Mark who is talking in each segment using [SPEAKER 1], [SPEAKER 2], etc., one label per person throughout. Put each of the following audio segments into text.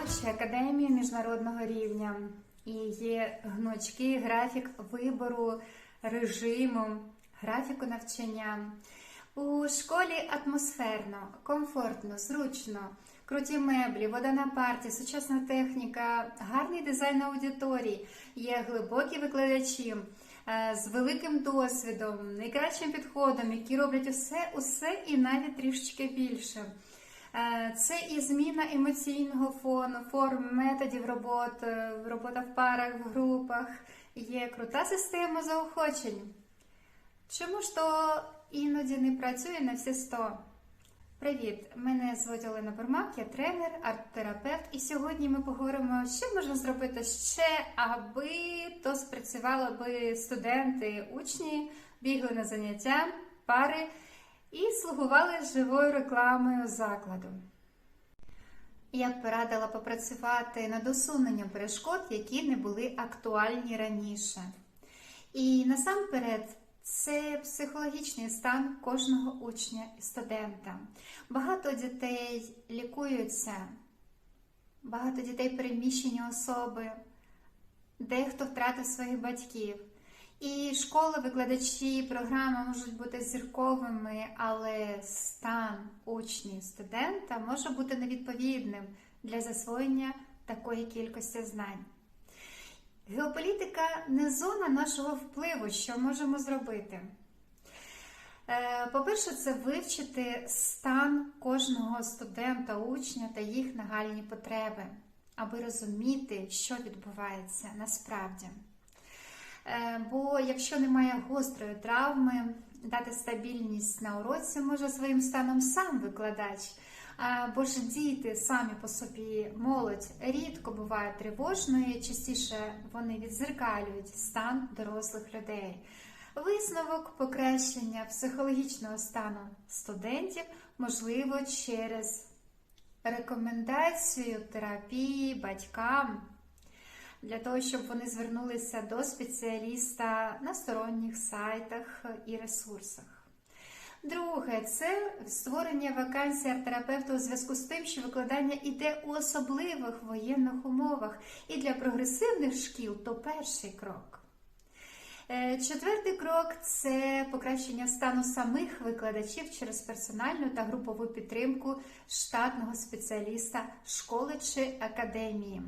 [SPEAKER 1] школа чи академія міжнародного рівня. І є гнучкий графік вибору режиму, графіку навчання. У школі атмосферно, комфортно, зручно, круті меблі, вода на парті, сучасна техніка, гарний дизайн аудиторій, є глибокі викладачі е, з великим досвідом, найкращим підходом, які роблять усе, усе і навіть трішечки більше. Е, Це і зміна емоційного фону, форм, методів роботи, робота в парах, в групах. Є крута система заохочень. Чому ж то іноді не працює на всі 100? Привіт! Мене звуть Олена Бурмак, я тренер, арт-терапевт, і сьогодні ми поговоримо, що можна зробити ще, аби то спрацювало, аби студенти, учні бігли на заняття, пари і слугували живою рекламою закладу. Я б порадила попрацювати над усуненням перешкод, які не були актуальні раніше. І насамперед, це психологічний стан кожного учня і студента. Багато дітей лікуються, багато дітей переміщені особи, дехто втратив своїх батьків. І школи, викладачі, програми можуть бути зірковими, але стан учня, студента може бути невідповідним для засвоєння такої кількості знань. Геополітика не зона нашого впливу, що можемо зробити. Е, По-перше, це вивчити стан кожного студента, учня та їх нагальні потреби, аби розуміти, що відбувається насправді. Е, Бо якщо немає гострої травми, дати стабільність на уроці може своїм станом сам викладач. Бо ж діти самі по собі молодь рідко бувають тривожною, частіше вони відзеркалюють стан дорослих людей. Висновок покращення психологічного стану студентів можливо через рекомендацію терапії батькам для того, щоб вони звернулися до спеціаліста на сторонніх сайтах і ресурсах. Друге, це створення вакансій арт-терапевта у зв'язку з тим, що викладання йде у особливих воєнних умовах. І для прогресивних шкіл то перший крок. Е, Четвертий крок це покращення стану самих викладачів через персональну та групову підтримку штатного спеціаліста школи чи академії.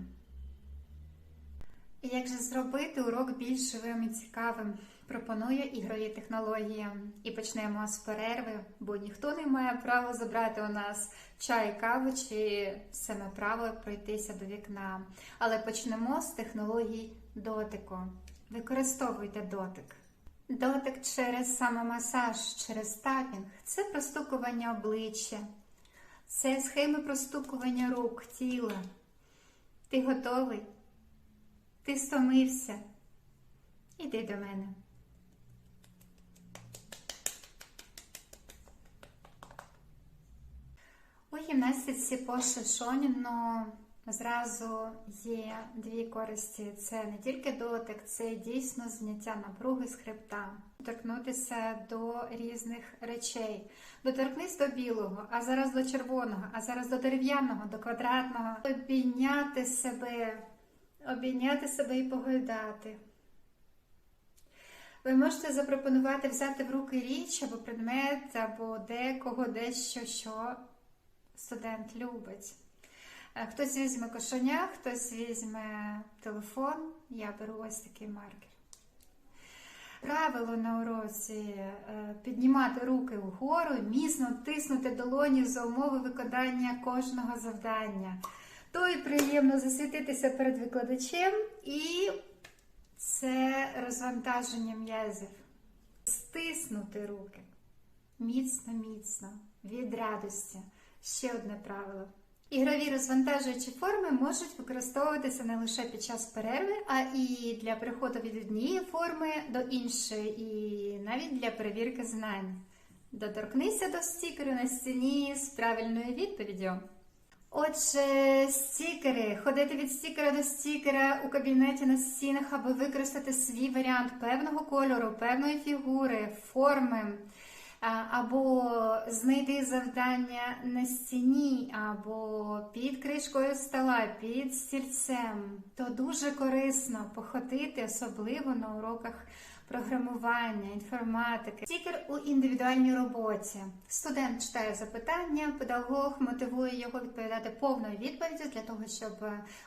[SPEAKER 1] Як же зробити урок більш живим і цікавим? Пропоную ігрові технології. І почнемо з перерви, бо ніхто не має права забрати у нас чай, каву чи саме право пройтися до вікна. Але почнемо з технологій дотику. Використовуйте дотик. Дотик через самомасаж, через тапінг це простукування обличчя, це схеми простукування рук, тіла. Ти готовий? Ти стомився? Іди до мене. У гімнастиці по Шишоніну зразу є дві користі. Це не тільки дотик, це дійсно зняття напруги з хребта, торкнутися до різних речей. Доторкнись до білого, а зараз до червоного, а зараз до дерев'яного, до квадратного. Обійняти себе, обійняти себе і погойдати. Ви можете запропонувати взяти в руки річ або предмет, або декого, дещо, що студент любить. Е, Хтось візьме кошеня, хтось візьме телефон, я беру ось такий маркер. Правило на уроці е, піднімати руки вгору, міцно тиснути долоні за умови виконання кожного завдання. То і приємно засвітитися перед викладачем, і це розвантаження м'язів. Стиснути руки. Міцно, міцно, від радості. Ще одне правило. Ігрові розвантажуючі форми можуть використовуватися не лише під час перерви, а і для переходу від однієї форми до іншої, і навіть для перевірки знань. Доторкнися до стікеру на стіні з правильною відповіддю. Отже, стікери, ходити від стікера до стікера у кабінеті на стінах, аби використати свій варіант певного кольору, певної фігури, форми. Або знайди завдання на стіні, або під кришкою стола, під стільцем, то дуже корисно походити, особливо на уроках програмування, інформатики. Стікер у індивідуальній роботі. Студент читає запитання, педагог мотивує його відповідати повною відповіддю для того, щоб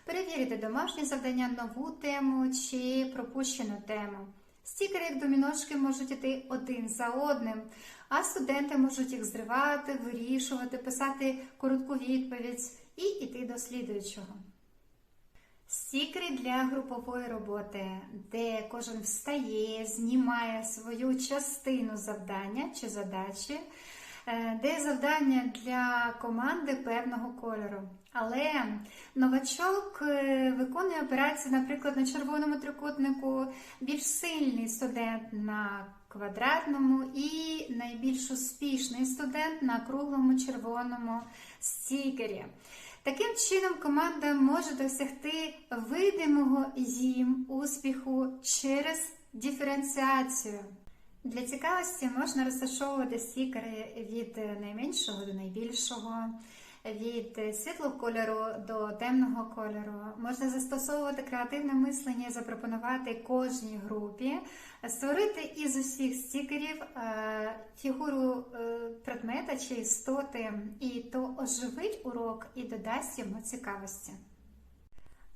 [SPEAKER 1] перевірити домашнє завдання, нову тему чи пропущену тему. Стікери, як доміношки, можуть іти один за одним, а студенти можуть їх зривати, вирішувати, писати коротку відповідь і йти до слідуючого. Стікери для групової роботи, де кожен встає, знімає свою частину завдання чи задачі, е, де завдання для команди певного кольору. Але новачок е, виконує операцію, наприклад, на червоному трикутнику, більш сильний студент на квадратному і найбільш успішний студент на круглому червоному стікері. Таким чином, команда може досягти видимого їм успіху через диференціацію. Для цікавості можна розташовувати стікери від найменшого до найбільшого, від світлого кольору до темного кольору. Можна застосовувати креативне мислення і запропонувати кожній групі створити із усіх стікерів е, фігуру е, предмета чи істоти, і то оживить урок і додасть йому цікавості.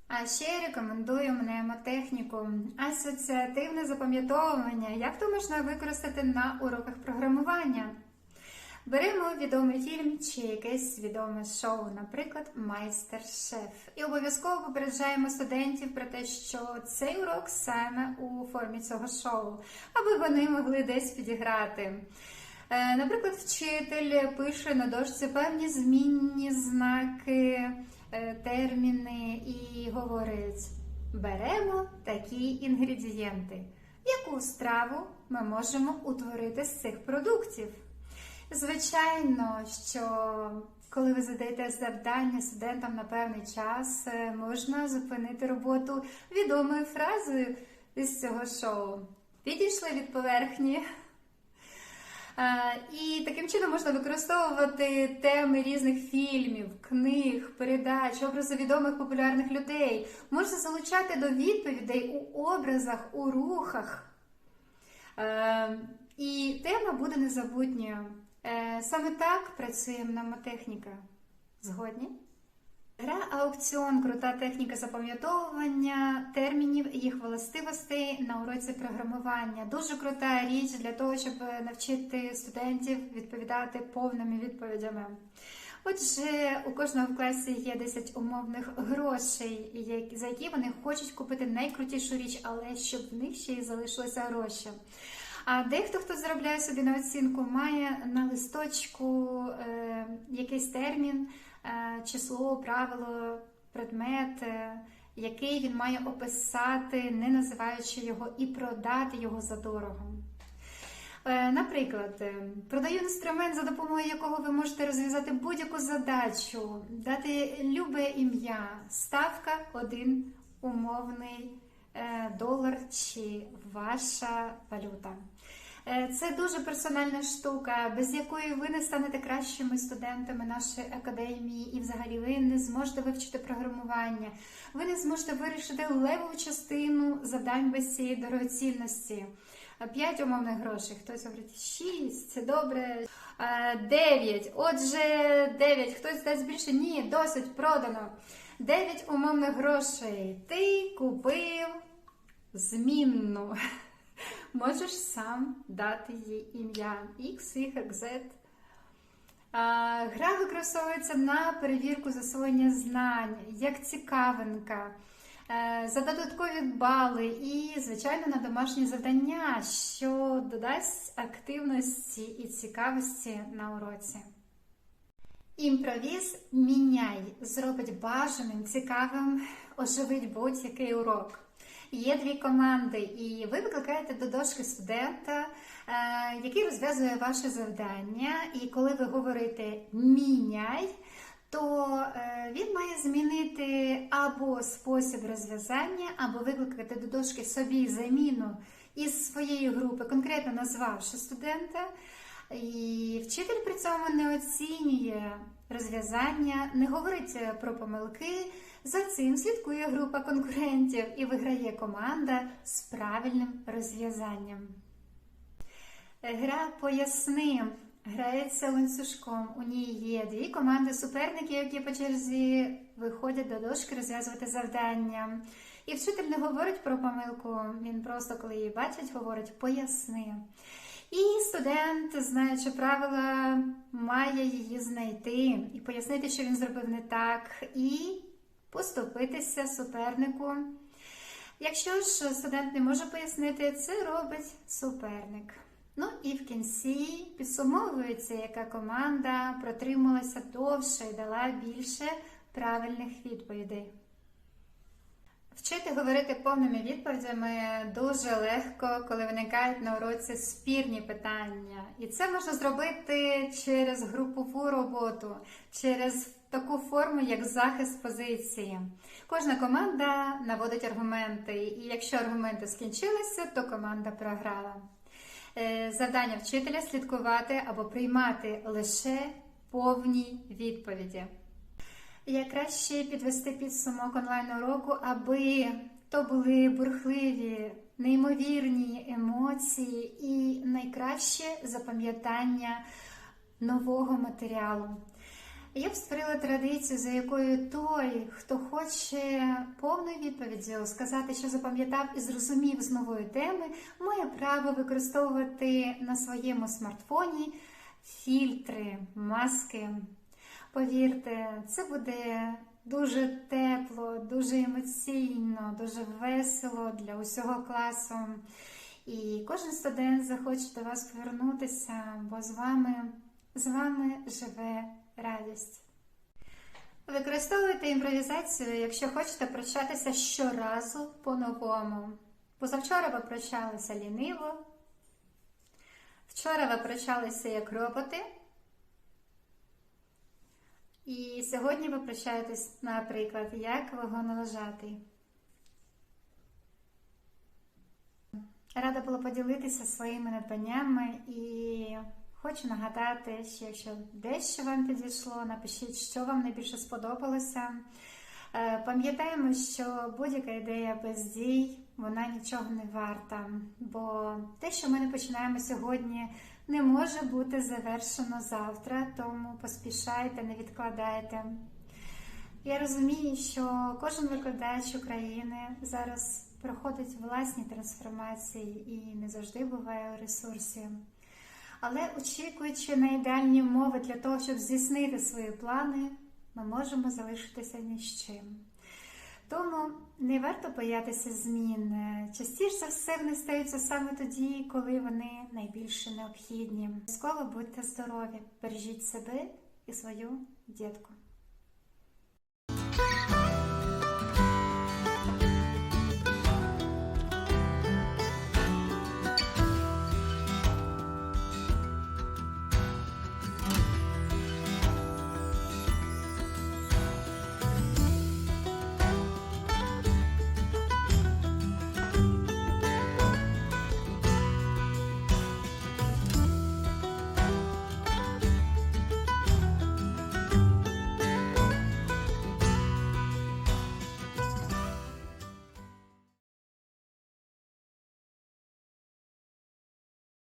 [SPEAKER 1] А ще рекомендую мнемотехніку, асоціативне запам'ятовування, як то можна використати на уроках програмування. Беремо відомий фільм чи якесь відоме шоу, наприклад, Майстер-шеф. І обов'язково попереджаємо студентів про те, що цей урок саме у формі цього шоу, аби вони могли десь підіграти. Е, Наприклад, вчитель пише на дошці певні змінні знаки, е, терміни і говорить: беремо такі інгредієнти. Яку страву ми можемо утворити з цих продуктів? Звичайно, що коли ви задаєте завдання студентам на певний час, е, можна зупинити роботу відомою фразою із цього шоу. Підійшли від поверхні. Е, І таким чином можна використовувати теми різних фільмів, книг, передач, образи відомих популярних людей. Можна залучати до відповідей у образах, у рухах. Е, І тема буде незабутньою. Е, Саме так працює мнемотехніка. Згодні? Гра аукціон крута техніка запам'ятовування термінів їх властивостей на уроці програмування. Дуже крута річ для того, щоб навчити студентів відповідати повними відповідями. Отже, у кожного в класі є 10 умовних грошей, за які вони хочуть купити найкрутішу річ, але щоб в них ще й залишилися гроші. А дехто, хто заробляє собі на оцінку, має на листочку е, якийсь термін, е, число, правило, предмет, е, який він має описати, не називаючи його, і продати його за дорого. Е, Наприклад, е, продаю інструмент, за допомогою якого ви можете розв'язати будь-яку задачу, дати любе ім'я, ставка один умовний е, долар чи ваша валюта. Е, Це дуже персональна штука, без якої ви не станете кращими студентами нашої академії, і взагалі ви не зможете вивчити програмування, ви не зможете вирішити левову частину завдань без цієї дорогоцінності. П'ять умовних грошей. Хтось говорить шість, це добре. Е, Дев'ять. Отже, дев'ять. Хтось дасть більше? Ні, досить продано. Дев'ять умовних грошей. Ти купив змінну. Можеш сам дати їй ім'я X, Y, Z. Гра використовується на перевірку засвоєння знань, як цікавинка, е, за додаткові бали і, звичайно, на домашні завдання, що додасть активності і цікавості на уроці. Імпровіз міняй, зробить бажаним, цікавим, оживить будь-який урок. Є дві команди, і ви викликаєте до дошки студента, е, який розв'язує ваше завдання. І коли ви говорите міняй, то е, він має змінити або спосіб розв'язання, або викликати до дошки собі заміну із своєї групи, конкретно назвавши студента. І вчитель при цьому не оцінює розв'язання, не говорить про помилки. За цим слідкує група конкурентів і виграє команда з правильним розв'язанням. Гра поясни грається ланцюжком. У ній є дві команди суперників, які по черзі виходять до дошки розв'язувати завдання. І вчитель не говорить про помилку, він просто, коли її бачить, говорить поясни. І студент, знаючи правила, має її знайти і пояснити, що він зробив не так, і поступитися супернику. Якщо ж студент не може пояснити, це робить суперник. Ну і в кінці підсумовується, яка команда протрималася довше і дала більше правильних відповідей. Вчити говорити повними відповідями дуже легко, коли виникають на уроці спірні питання. І це можна зробити через групову роботу, через таку форму, як захист позиції. Кожна команда наводить аргументи, і якщо аргументи скінчилися, то команда програла. Е, Завдання вчителя слідкувати або приймати лише повні відповіді. Як краще підвести підсумок онлайн-уроку, аби то були бурхливі, неймовірні емоції і найкраще запам'ятання нового матеріалу. Я б створила традицію, за якою той, хто хоче повною відповіддю сказати, що запам'ятав і зрозумів з нової теми, має право використовувати на своєму смартфоні фільтри, маски. Повірте, це буде дуже тепло, дуже емоційно, дуже весело для усього класу. І кожен студент захоче до вас повернутися, бо з вами, з вами живе радість. Використовуйте імпровізацію, якщо хочете прощатися щоразу по-новому. Позавчора ви прощалися ліниво, вчора ви прощалися як роботи. І сьогодні ви прощаєтесь, наприклад, як вагоновожатий. Рада була поділитися своїми надбаннями і хочу нагадати, що якщо дещо вам підійшло, напишіть, що вам найбільше сподобалося. Е, Пам'ятаємо, що будь-яка ідея без дій, вона нічого не варта, бо те, що ми не починаємо сьогодні, не може бути завершено завтра, тому поспішайте, не відкладайте. Я розумію, що кожен викладач України зараз проходить власні трансформації і не завжди буває у ресурсі. Але очікуючи на ідеальні умови для того, щоб здійснити свої плани, ми можемо залишитися ні з чим. Не варто боятися змін. Частіше за все вони стаються саме тоді, коли вони найбільше необхідні. Обов'язково будьте здорові, бережіть себе і свою дітку.